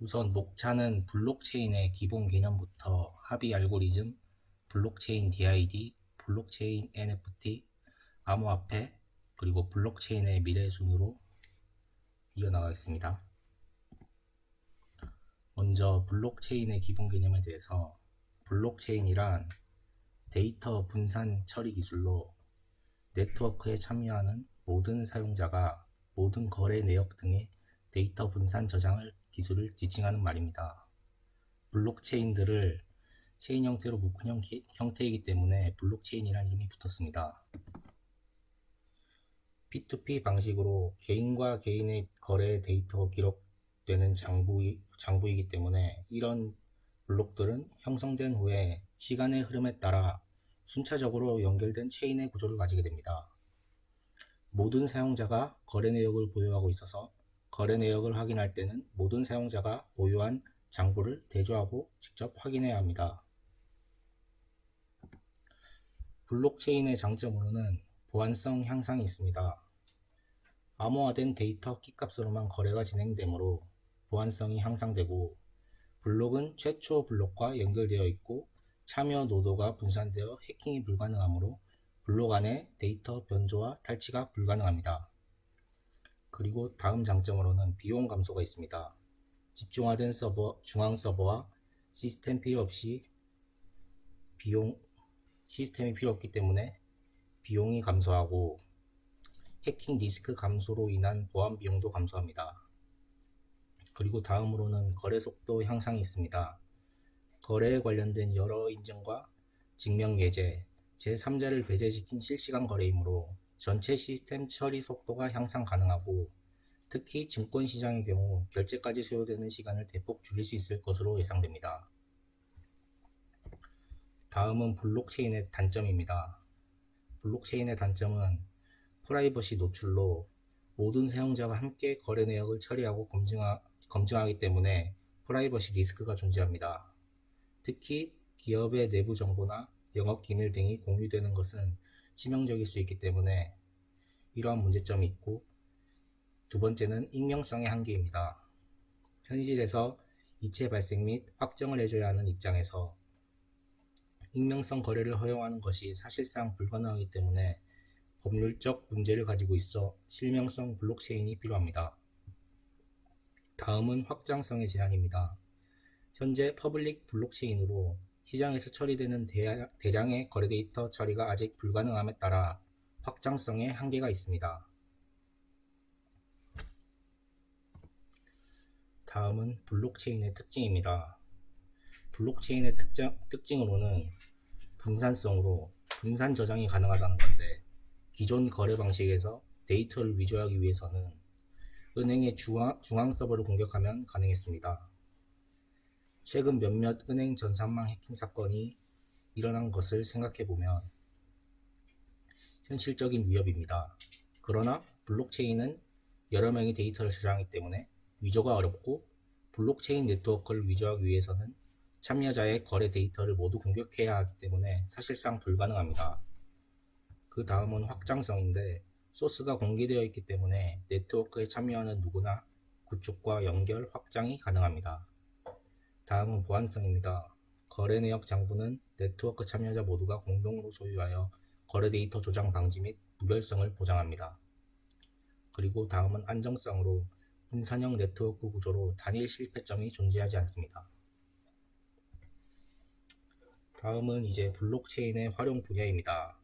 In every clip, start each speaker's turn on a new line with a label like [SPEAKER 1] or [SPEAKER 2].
[SPEAKER 1] 우선 목차는 블록체인의 기본 개념부터 합의 알고리즘, 블록체인 DID, 블록체인 NFT, 암호화폐, 그리고 블록체인의 미래 순으로 이어나가겠습니다. 먼저 블록체인의 기본 개념에 대해서 블록체인이란 데이터 분산 처리 기술로 네트워크에 참여하는 모든 사용자가 모든 거래 내역 등의 데이터 분산 저장을 기술을 지칭하는 말입니다. 블록체인들을 체인 형태로 묶은 형, 형태이기 때문에 블록체인이라는 이름이 붙었습니다. P2P 방식으로 개인과 개인의 거래 데이터가 기록되는 장부, 장부이기 때문에 이런 블록들은 형성된 후에 시간의 흐름에 따라 순차적으로 연결된 체인의 구조를 가지게 됩니다. 모든 사용자가 거래 내역을 보유하고 있어서 거래 내역을 확인할 때는 모든 사용자가 보유한 장부를 대조하고 직접 확인해야 합니다. 블록체인의 장점으로는 보안성 향상이 있습니다. 암호화된 데이터 키값으로만 거래가 진행되므로 보안성이 향상되고 블록은 최초 블록과 연결되어 있고 참여 노도가 분산되어 해킹이 불가능하므로 블록 안에 데이터 변조와 탈취가 불가능합니다. 그리고 다음 장점으로는 비용 감소가 있습니다. 집중화된 서버, 중앙 서버와 시스템 필요 없이 비용, 시스템이 필요 없기 때문에 비용이 감소하고 해킹 리스크 감소로 인한 보안 비용도 감소합니다. 그리고 다음으로는 거래 속도 향상이 있습니다. 거래에 관련된 여러 인증과 증명 예제, 제3자를 배제시킨 실시간 거래이므로 전체 시스템 처리 속도가 향상 가능하고 특히 증권 시장의 경우 결제까지 소요되는 시간을 대폭 줄일 수 있을 것으로 예상됩니다. 다음은 블록체인의 단점입니다. 블록체인의 단점은 프라이버시 노출로 모든 사용자가 함께 거래 내역을 처리하고 검증하, 검증하기 때문에 프라이버시 리스크가 존재합니다. 특히 기업의 내부 정보나 영업 기밀 등이 공유되는 것은 치명적일 수 있기 때문에 이러한 문제점이 있고 두 번째는 익명성의 한계입니다. 현실에서 이체 발생 및 확정을 해줘야 하는 입장에서 익명성 거래를 허용하는 것이 사실상 불가능하기 때문에 법률적 문제를 가지고 있어 실명성 블록체인이 필요합니다. 다음은 확장성의 제한입니다. 현재 퍼블릭 블록체인으로 시장에서 처리되는 대량의 거래 데이터 처리가 아직 불가능함에 따라 확장성에 한계가 있습니다. 다음은 블록체인의 특징입니다. 블록체인의 특징, 특징으로는 분산성으로 분산 저장이 가능하다는 건데 기존 거래 방식에서 데이터를 위조하기 위해서는 은행의 중앙, 중앙 서버를 공격하면 가능했습니다. 최근 몇몇 은행 전산망 해킹 사건이 일어난 것을 생각해 보면 현실적인 위협입니다. 그러나 블록체인은 여러 명의 데이터를 저장하기 때문에 위조가 어렵고 블록체인 네트워크를 위조하기 위해서는 참여자의 거래 데이터를 모두 공격해야 하기 때문에 사실상 불가능합니다. 그 다음은 확장성인데 소스가 공개되어 있기 때문에 네트워크에 참여하는 누구나 구축과 연결, 확장이 가능합니다. 다음은 보안성입니다. 거래 내역 장부는 네트워크 참여자 모두가 공동으로 소유하여 거래 데이터 조작 방지 및 무결성을 보장합니다. 그리고 다음은 안정성으로 분산형 네트워크 구조로 단일 실패점이 존재하지 않습니다. 다음은 이제 블록체인의 활용 분야입니다.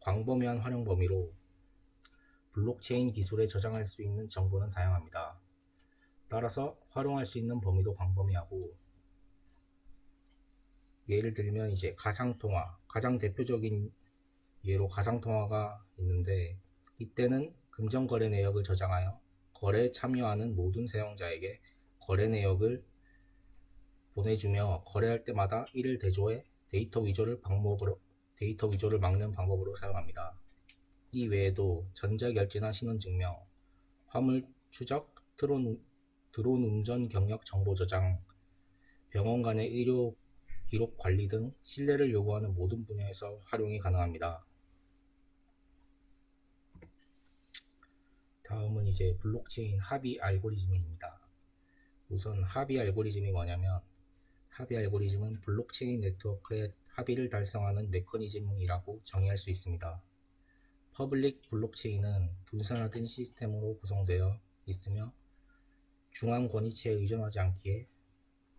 [SPEAKER 1] 광범위한 활용 범위로 블록체인 기술에 저장할 수 있는 정보는 다양합니다. 따라서 활용할 수 있는 범위도 광범위하고 예를 들면 이제 가상통화 가장 대표적인 예로 가상통화가 있는데 이때는 금전거래 내역을 저장하여 거래에 참여하는 모든 사용자에게 거래 내역을 보내주며 거래할 때마다 이를 대조해 데이터 위조를 방법으로 데이터 위조를 막는 방법으로 사용합니다. 이 외에도 전자결제나 신원증명, 화물 추적, 트론 드론 운전 경력 정보 저장, 병원 간의 의료 기록 관리 등 신뢰를 요구하는 모든 분야에서 활용이 가능합니다. 다음은 이제 블록체인 합의 알고리즘입니다. 우선 합의 알고리즘이 뭐냐면 합의 알고리즘은 블록체인 네트워크의 합의를 달성하는 메커니즘이라고 정의할 수 있습니다. 퍼블릭 블록체인은 분산화된 시스템으로 구성되어 있으며 중앙 권위치에 의존하지 않기에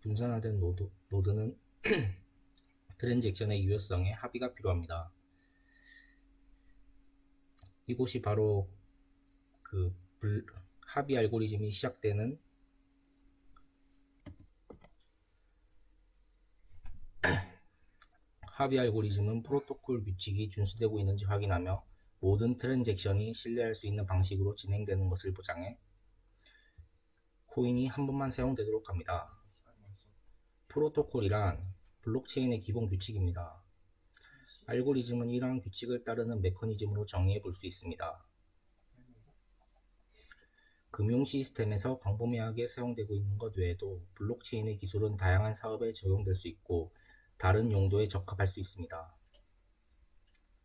[SPEAKER 1] 분산화된 노드, 노드 는 트랜잭션의 유효성에 합의가 필요합니다. 이곳이 바로 그 불- 합의 알고리즘이 시작되는 합의 알고리즘은 프로토콜 규칙이 준수되고 있는지 확인하며 모든 트랜잭션이 신뢰할 수 있는 방식으로 진행되는 것을 보장해 코인이 한 번만 사용되도록 합니다. 프로토콜이란 블록체인의 기본 규칙입니다. 알고리즘은 이러한 규칙을 따르는 메커니즘으로 정의해 볼 수 있습니다. 금융 시스템에서 광범위하게 사용되고 있는 것 외에도 블록체인의 기술은 다양한 사업에 적용될 수 있고 다른 용도에 적합할 수 있습니다.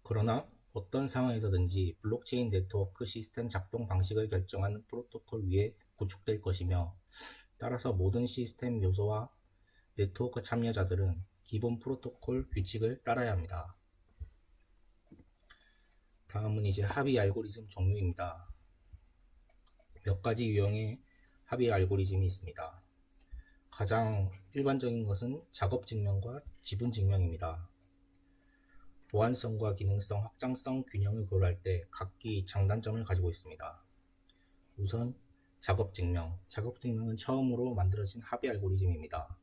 [SPEAKER 1] 그러나 어떤 상황에서든지 블록체인 네트워크 시스템 작동 방식을 결정하는 프로토콜 위에 구축될 것이며 따라서 모든 시스템 요소와 네트워크 참여자들은 기본 프로토콜 규칙을 따라야 합니다. 다음은 이제 합의 알고리즘 종류입니다. 몇 가지 유형의 합의 알고리즘이 있습니다. 가장 일반적인 것은 작업 증명과 지분 증명입니다. 보안성과 기능성, 확장성 균형을 고려할 때 각기 장단점을 가지고 있습니다. 우선 작업 증명. 작업 증명은 처음으로 만들어진 합의 알고리즘입니다.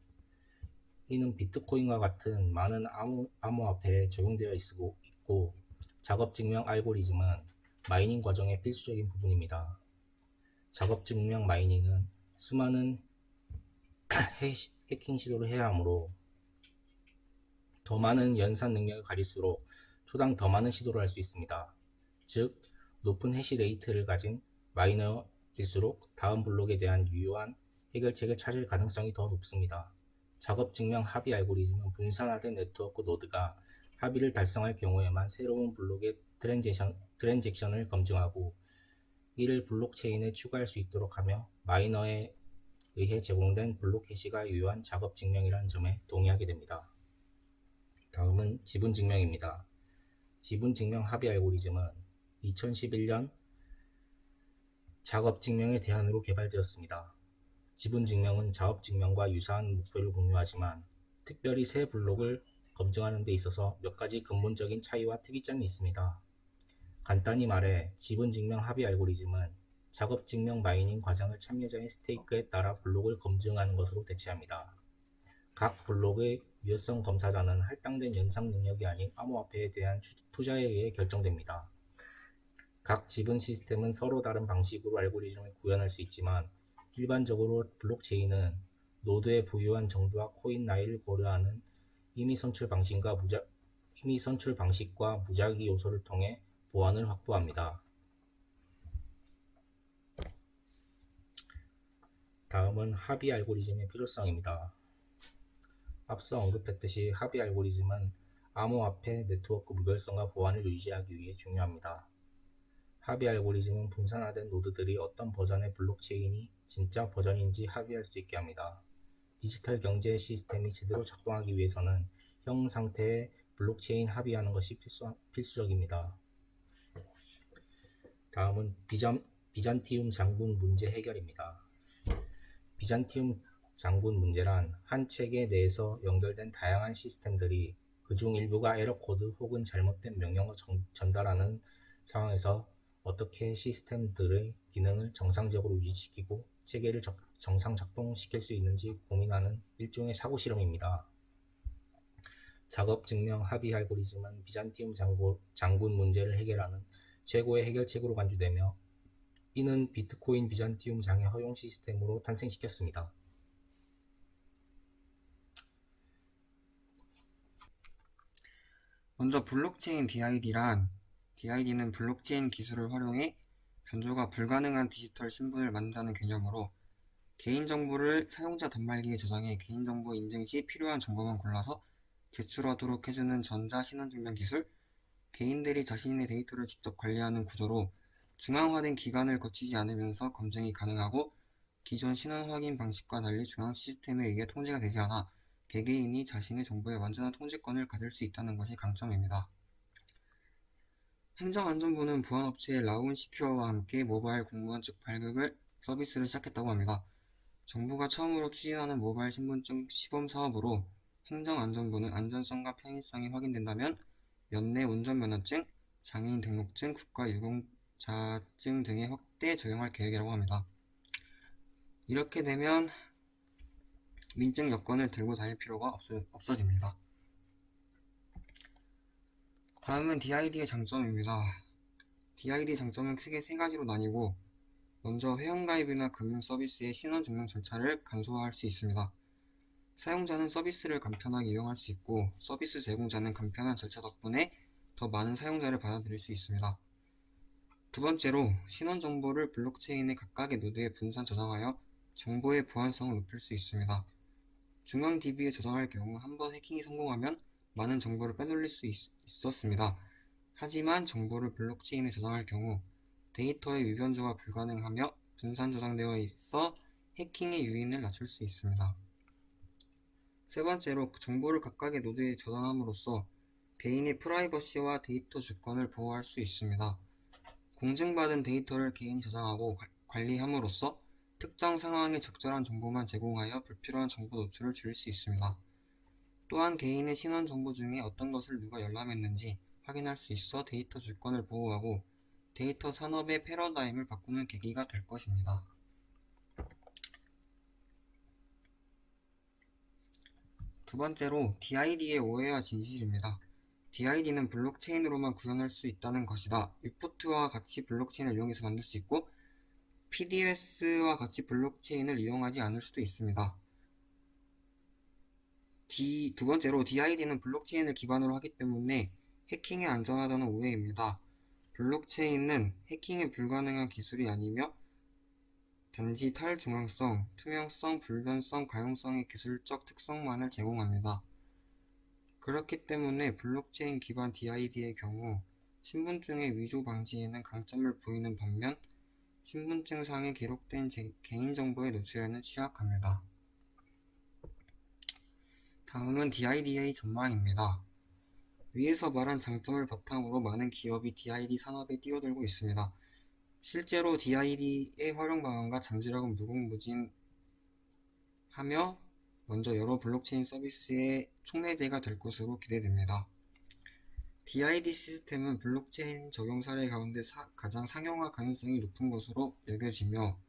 [SPEAKER 1] 이는 비트코인과 같은 많은 암호, 암호화폐에 적용되어 있고, 있고 작업 증명 알고리즘은 마이닝 과정의 필수적인 부분입니다. 작업 증명 마이닝은 수많은 해시- 해킹 시도를 해야 하므로 더 많은 연산 능력을 가질수록 초당 더 많은 시도를 할 수 있습니다. 즉, 높은 해시 레이트를 가진 마이너 일수록 다음 블록에 대한 유효한 해결책을 찾을 가능성이 더 높습니다. 작업 증명 합의 알고리즘은 분산화된 네트워크 노드가 합의를 달성할 경우에만 새로운 블록의 트랜잭션, 트랜잭션을 검증하고 이를 블록체인에 추가할 수 있도록 하며 마이너에 의해 제공된 블록 해시가 유효한 작업 증명이라는 점에 동의하게 됩니다. 다음은 지분 증명입니다. 지분 증명 합의 알고리즘은 2011년 작업 증명의 대안으로 개발되었습니다. 지분 증명은 작업 증명과 유사한 목표를 공유하지만 특별히 새 블록을 검증하는 데 있어서 몇 가지 근본적인 차이와 특이점이 있습니다. 간단히 말해 지분 증명 합의 알고리즘은 작업 증명 마이닝 과정을 참여자의 스테이크에 따라 블록을 검증하는 것으로 대체합니다. 각 블록의 유효성 검사자는 할당된 연상 능력이 아닌 암호화폐에 대한 추- 투자에 의해 결정됩니다. 각 지분 시스템은 서로 다른 방식으로 알고리즘을 구현할 수 있지만 일반적으로 블록체인은 노드의 부유한 정도와 코인 나이를 고려하는 임의 선출 방식과 무작 임의 선출 방식과 무작위 요소를 통해 보안을 확보합니다. 다음은 합의 알고리즘의 필요성입니다. 앞서 언급했듯이 합의 알고리즘은 암호화폐 네트워크 무결성과 보안을 유지하기 위해 중요합니다. 합의 알고리즘은 분산화된 노드들이 어떤 버전의 블록체인이 진짜 버전인지 합의할 수 있게 합니다. 디지털 경제 시스템이 제대로 작동하기 위해서는 형 상태의 블록체인 합의하는 것이 필수, 필수적입니다. 다음은 비잔, 비잔티움 장군 문제 해결입니다. 비잔티움 장군 문제란 한 체계 내에서 연결된 다양한 시스템들이 그중 일부가 에러 코드 혹은 잘못된 명령을 정- 전달하는 상황에서 어떻게 시스템들의 기능을 정상적으로 유지시키고 체계를 적- 정상 작동시킬 수 있는지 고민하는 일종의 사고 실험입니다. 작업 증명 합의 알고리즘은 비잔티움 장고, 장군 문제를 해결하는 최고의 해결책으로 간주되며 이는 비트코인 비잔티움 장애 허용 시스템으로 탄생시켰습니다.
[SPEAKER 2] 먼저 블록체인 DID란 DID는 블록체인 기술을 활용해 변조가 불가능한 디지털 신분을 만든다는 개념으로 개인정보를 사용자 단말기에 저장해 개인정보 인증 시 필요한 정보만 골라서 제출하도록 해주는 전자신원증명 기술, 개인들이 자신의 데이터를 직접 관리하는 구조로 중앙화된 기관을 거치지 않으면서 검증이 가능하고 기존 신원 확인 방식과 달리 중앙 시스템에 의해 통제가 되지 않아 개개인이 자신의 정보에 완전한 통제권을 가질 수 있다는 것이 강점입니다. 행정안전부는 보안업체 라운시큐어와 함께 모바일 공무원 측 발급을 서비스를 시작했다고 합니다. 정부가 처음으로 추진하는 모바일 신분증 시범 사업으로 행정안전부는 안전성과 편의성이 확인된다면 연내 운전면허증, 장애인 등록증, 국가유공자증 등에 확대 적용할 계획이라고 합니다. 이렇게 되면 민증 여권을 들고 다닐 필요가 없어, 없어집니다. 다음은 DID의 장점입니다. DID 장점은 크게 세 가지로 나뉘고 먼저 회원가입이나 금융 서비스의 신원 증명 절차를 간소화할 수 있습니다. 사용자는 서비스를 간편하게 이용할 수 있고 서비스 제공자는 간편한 절차 덕분에 더 많은 사용자를 받아들일 수 있습니다. 두 번째로 신원 정보를 블록체인의 각각의 노드에 분산 저장하여 정보의 보안성을 높일 수 있습니다. 중앙 DB에 저장할 경우 한 번 해킹이 성공하면 많은 정보를 빼돌릴 수 있, 있었습니다. 하지만 정보를 블록체인에 저장할 경우 데이터의 위변조가 불가능하며 분산 저장되어 있어 해킹의 유인을 낮출 수 있습니다. 세 번째로 정보를 각각의 노드에 저장함으로써 개인의 프라이버시와 데이터 주권을 보호할 수 있습니다. 공증받은 데이터를 개인이 저장하고 관- 관리함으로써 특정 상황에 적절한 정보만 제공하여 불필요한 정보 노출을 줄일 수 있습니다. 또한 개인의 신원 정보 중에 어떤 것을 누가 열람했는지 확인할 수 있어 데이터 주권을 보호하고 데이터 산업의 패러다임을 바꾸는 계기가 될 것입니다. 두 번째로 DID의 오해와 진실입니다. DID는 블록체인으로만 구현할 수 있다는 것이다. 유포트와 같이 블록체인을 이용해서 만들 수 있고 PDS와 같이 블록체인을 이용하지 않을 수도 있습니다. D, 두 번째로 DID는 블록체인을 기반으로 하기 때문에 해킹에 안전하다는 오해입니다. 블록체인은 해킹에 불가능한 기술이 아니며 단지 탈중앙성, 투명성, 불변성, 가용성의 기술적 특성만을 제공합니다. 그렇기 때문에 블록체인 기반 DID의 경우 신분증의 위조 방지에는 강점을 보이는 반면 신분증상에 기록된 제- 개인정보의 노출에는 취약합니다. 다음은 DID의 전망입니다. 위에서 말한 장점을 바탕으로 많은 기업이 DID 산업에 뛰어들고 있습니다. 실제로 DID의 활용 방안과 잠재력은 무궁무진하며 먼저 여러 블록체인 서비스의 촉매제가 될 것으로 기대됩니다. DID 시스템은 블록체인 적용 사례 가운데 사- 가장 상용화 가능성이 높은 것으로 여겨지며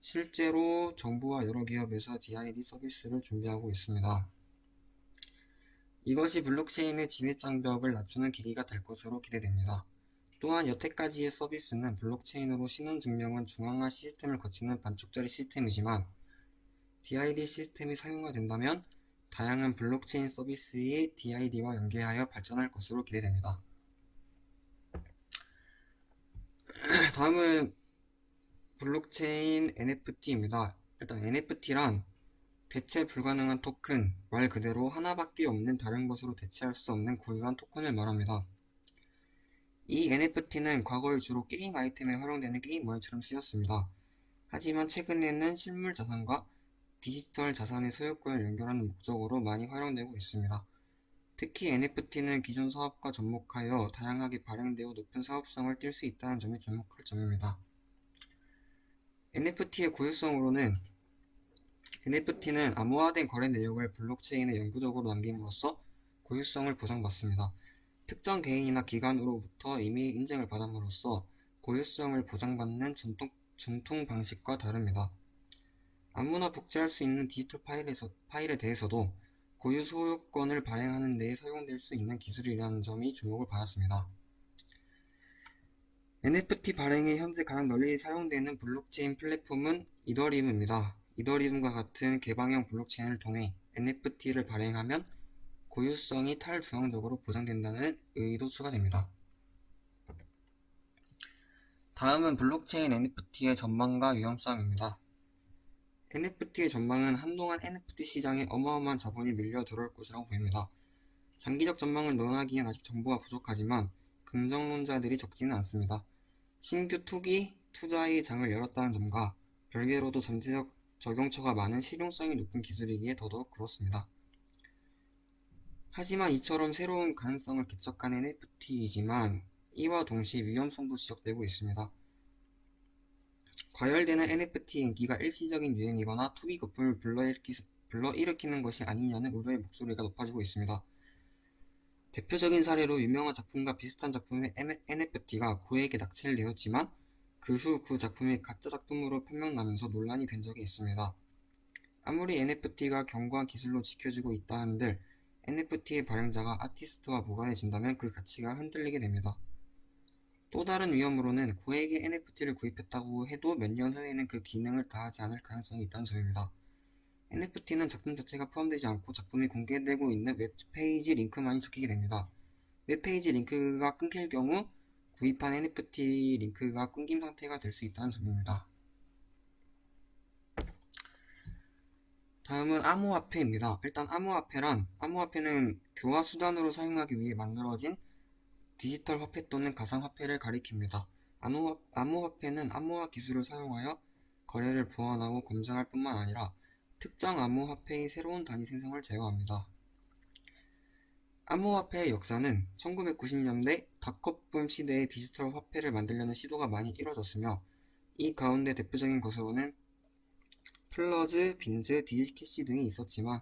[SPEAKER 2] 실제로 정부와 여러 기업에서 DID 서비스를 준비하고 있습니다. 이것이 블록체인의 진입 장벽을 낮추는 계기가 될 것으로 기대됩니다. 또한 여태까지의 서비스는 블록체인으로 신원 증명은 중앙화 시스템을 거치는 반쪽짜리 시스템이지만 DID 시스템이 상용화된다면 다양한 블록체인 서비스의 DID와 연계하여 발전할 것으로 기대됩니다. 다음은 블록체인 NFT입니다. 일단 NFT란 대체 불가능한 토큰, 말 그대로 하나밖에 없는 다른 것으로 대체할 수 없는 고유한 토큰을 말합니다. 이 NFT는 과거에 주로 게임 아이템에 활용되는 게임 모양처럼 쓰였습니다. 하지만 최근에는 실물 자산과 디지털 자산의 소유권을 연결하는 목적으로 많이 활용되고 있습니다. 특히 NFT는 기존 사업과 접목하여 다양하게 발행되어 높은 사업성을 띌수 있다는 점이 주목할 점입니다. NFT의 고유성으로는 NFT는 암호화된 거래 내역을 블록체인에 영구적으로 남김으로써 고유성을 보장받습니다. 특정 개인이나 기관으로부터 이미 인증을 받음으로써 고유성을 보장받는 전통, 전통 방식과 다릅니다. 아무나 복제할 수 있는 디지털 파일에서, 파일에 대해서도 고유 소유권을 발행하는 데에 사용될 수 있는 기술이라는 점이 주목을 받았습니다. NFT 발행에 현재 가장 널리 사용되는 블록체인 플랫폼은 이더리움입니다. 이더리움과 같은 개방형 블록체인을 통해 NFT를 발행하면 고유성이 탈중앙적으로 보장된다는 의의도 추가됩니다. 다음은 블록체인 NFT의 전망과 위험성입니다. NFT의 전망은 한동안 NFT 시장에 어마어마한 자본이 밀려 들어올 것이라고 보입니다. 장기적 전망을 논하기엔 아직 정보가 부족하지만 긍정론자들이 적지는 않습니다. 신규 투기, 투자의 장을 열었다는 점과 별개로도 잠재적 적용처가 많은 실용성이 높은 기술이기에 더더욱 그렇습니다. 하지만 이처럼 새로운 가능성을 개척한 NFT이지만 이와 동시에 위험성도 지적되고 있습니다. 과열되는 NFT 인기가 일시적인 유행이거나 투기 거품을 불러일으키, 불러일으키는 것이 아니냐는 우려의 목소리가 높아지고 있습니다. 대표적인 사례로 유명한 작품과 비슷한 작품의 NFT가 고액의 낙찰을 내었지만 그후그 작품이 가짜 작품으로 판명나면서 논란이 된 적이 있습니다. 아무리 NFT가 견고한 기술로 지켜지고 있다 한들 NFT의 발행자가 아티스트와 무관해진다면 그 가치가 흔들리게 됩니다. 또 다른 위험으로는 고액의 NFT를 구입했다고 해도 몇 년 후에는 그 기능을 다하지 않을 가능성이 있다는 점입니다. NFT는 작품 자체가 포함되지 않고 작품이 공개되고 있는 웹페이지 링크만이 적히게 됩니다. 웹페이지 링크가 끊길 경우 구입한 NFT 링크가 끊긴 상태가 될 수 있다는 점입니다. 다음은 암호화폐입니다. 일단 암호화폐란 암호화폐는 교화 수단으로 사용하기 위해 만들어진 디지털 화폐 또는 가상화폐를 가리킵니다. 암호화, 암호화폐는 암호화 기술을 사용하여 거래를 보완하고 검증할 뿐만 아니라 특정 암호화폐의 새로운 단위 생성을 제어합니다. 암호화폐의 역사는 1990년대 닷컴붐 시대에 디지털 화폐를 만들려는 시도가 많이 이뤄졌으며 이 가운데 대표적인 것으로는 플러즈, 빈즈, 디지캐시 등이 있었지만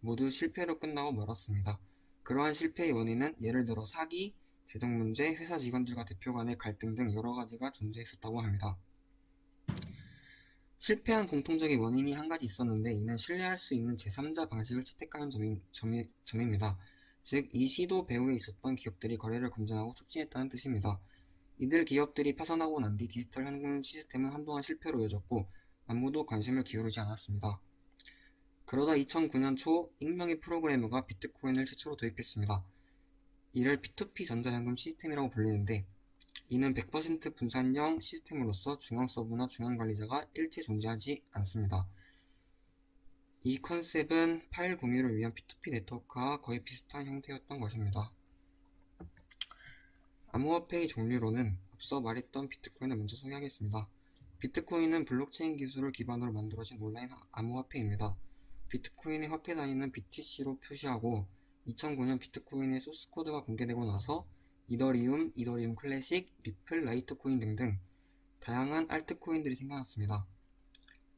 [SPEAKER 2] 모두 실패로 끝나고 말았습니다. 그러한 실패의 원인은 예를 들어 사기, 재정 문제, 회사 직원들과 대표 간의 갈등 등 여러 가지가 존재했었다고 합니다. 실패한 공통적인 원인이 한 가지 있었는데 이는 신뢰할 수 있는 제3자 방식을 채택하는 점이, 점이, 점입니다. 즉, 이 시도 배후에 있었던 기업들이 거래를 검증하고 촉진했다는 뜻입니다. 이들 기업들이 파산하고 난 뒤 디지털 현금 시스템은 한동안 실패로 이어졌고 아무도 관심을 기울이지 않았습니다. 그러다 2009년 초 익명의 프로그래머가 비트코인을 최초로 도입했습니다. 이를 P2P 전자현금 시스템이라고 불리는데 이는 100% 분산형 시스템으로서 중앙 서버나 중앙 관리자가 일체 존재하지 않습니다. 이 컨셉은 파일 공유를 위한 P2P 네트워크와 거의 비슷한 형태였던 것입니다. 암호화폐의 종류로는 앞서 말했던 비트코인을 먼저 소개하겠습니다. 비트코인은 블록체인 기술을 기반으로 만들어진 온라인 암호화폐입니다. 비트코인의 화폐 단위는 BTC로 표시하고 2009년 비트코인의 소스 코드가 공개되고 나서 이더리움, 이더리움 클래식, 리플, 라이트코인 등등 다양한 알트코인들이 생겨났습니다.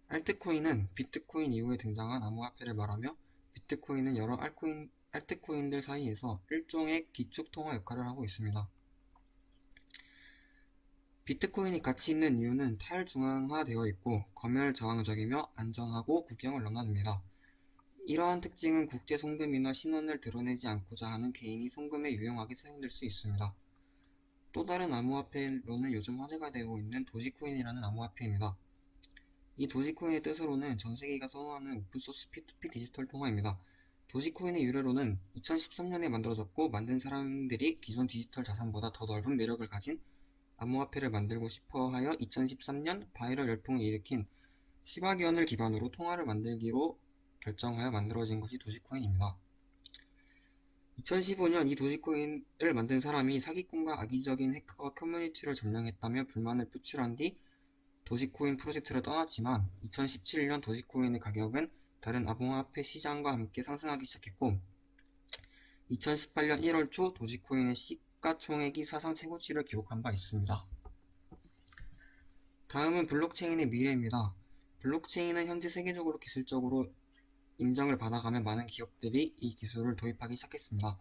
[SPEAKER 2] 알트코인은 비트코인 이후에 등장한 암호화폐를 말하며 비트코인은 여러 알코인, 알트코인들 사이에서 일종의 기축통화 역할을 하고 있습니다. 비트코인이 가치 있는 이유는 탈중앙화되어 있고 검열 저항적이며 안전하고 국경을 넘나듭니다. 이러한 특징은 국제 송금이나 신원을 드러내지 않고자 하는 개인이 송금에 유용하게 사용될 수 있습니다. 또 다른 암호화폐로는 요즘 화제가 되고 있는 도지코인이라는 암호화폐입니다. 이 도지코인의 뜻으로는 전 세계가 선호하는 오픈소스 P2P 디지털 통화입니다. 도지코인의 유래로는 2013년에 만들어졌고 만든 사람들이 기존 디지털 자산보다 더 넓은 매력을 가진 암호화폐를 만들고 싶어 하여 2013년 바이럴 열풍을 일으킨 시바견을 기반으로 통화를 만들기로 결정하여 만들어진 것이 도지코인입니다. 2015년 이 도지코인을 만든 사람이 사기꾼과 악의적인 해커가 커뮤니티를 점령했다며 불만을 표출한 뒤 도지코인 프로젝트를 떠났지만 2017년 도지코인의 가격은 다른 암호화폐 시장과 함께 상승하기 시작했고 2018년 1월 초 도지코인의 시가총액이 사상 최고치를 기록한 바 있습니다. 다음은 블록체인의 미래입니다. 블록체인은 현재 세계적으로 기술적으로 인정을 받아가며 많은 기업들이 이 기술을 도입하기 시작했습니다.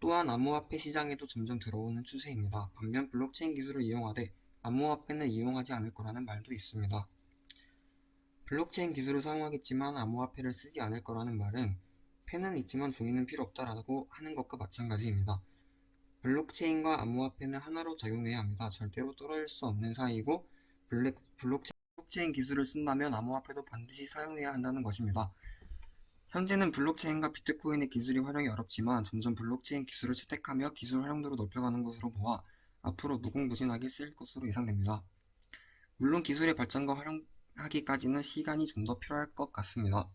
[SPEAKER 2] 또한 암호화폐 시장에도 점점 들어오는 추세입니다. 반면 블록체인 기술을 이용하되 암호화폐는 이용하지 않을 거라는 말도 있습니다. 블록체인 기술을 사용하겠지만 암호화폐를 쓰지 않을 거라는 말은 펜은 있지만 종이는 필요 없다라고 하는 것과 마찬가지입니다. 블록체인과 암호화폐는 하나로 작용해야 합니다. 절대로 떨어질 수 없는 사이이고 블록체인 기술을 쓴다면 암호화폐도 반드시 사용해야 한다는 것입니다. 현재는 블록체인과 비트코인의 기술이 활용이 어렵지만 점점 블록체인 기술을 채택하며 기술 활용도를 높여가는 것으로 보아 앞으로 무궁무진하게 쓰일 것으로 예상됩니다. 물론 기술의 발전과 활용하기까지는 시간이 좀 더 필요할 것 같습니다.